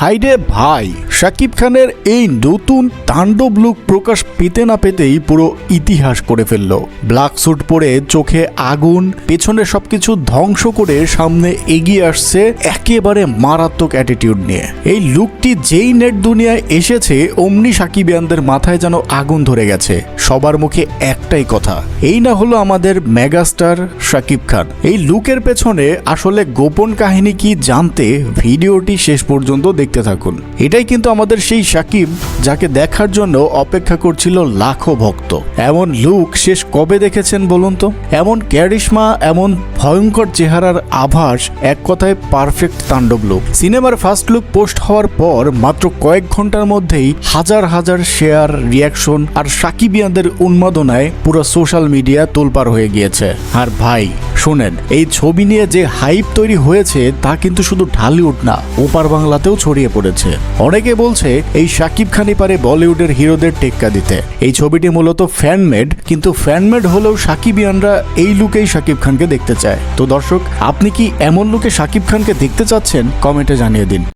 হাইরে ভাই। শাকিব খানের এই নতুন তাণ্ডব লুক প্রকাশ পেতে না পেতেই পুরো ইতিহাস করে ফেলল। ব্ল্যাক স্যুট পরে চোখে আগুন, পেছনে সবকিছু ধ্বংস করে সামনে এগিয়ে আসছে একেবারে মারাত্মক অ্যাটিটিউড নিয়ে। এই লুকটি যেই নেট দুনিয়ায় এসেছে, অমনি সাকিবিয়ানদের মাথায় যেন আগুন ধরে গেছে। সবার মুখে একটাই কথা, এই না হলো আমাদের মেগাস্টার শাকিব খান। এই লুকের পেছনে আসলে গোপন কাহিনী কি জানতে ভিডিওটি শেষ পর্যন্ত দেখতে থাকুন। এটাই কিন্তু আমাদের সেই সাকিব যাকে দেখার জন্য অপেক্ষা করছিল লাখো ভক্ত। এমন লুক শেষ কবে দেখেছেন বলুন তো? এমন ক্যারিশমা, এমন ভয়ঙ্কর চেহারার আভাস, এক কথায় পারফেক্ট তাণ্ডব লুক। সিনেমার ফার্স্ট লুক পোস্ট হওয়ার পর মাত্র কয়েক ঘণ্টার মধ্যেই হাজার হাজার শেয়ার রিয়াকশন আর সাকিবিয়ানদের উন্মাদনায় পুরো সোশ্যাল মিডিয়া তোলপার হয়ে গিয়েছে। আর ভাই, শোনেন, এই ছবি নিয়ে যে হাইপ তৈরি হয়েছে তা কিন্তু শুধু ঢালিউড না, ওপার বাংলাতেও ছড়িয়ে পড়েছে। অনেকে বলছে, এই শাকিব খানই পারে বলিউডের হিরোদের টেক্কা দিতে। এই ছবিটি মূলত ফ্যানমেড, কিন্তু ফ্যানমেড হলেও সাকিবিয়ানরা এই লুকেই সাকিব খানকে দেখতে চায়। তো দর্শক, আপনি কি এমন লুকে সাকিব খানকে দেখতে চাচ্ছেন? কমেন্টে জানিয়ে দিন।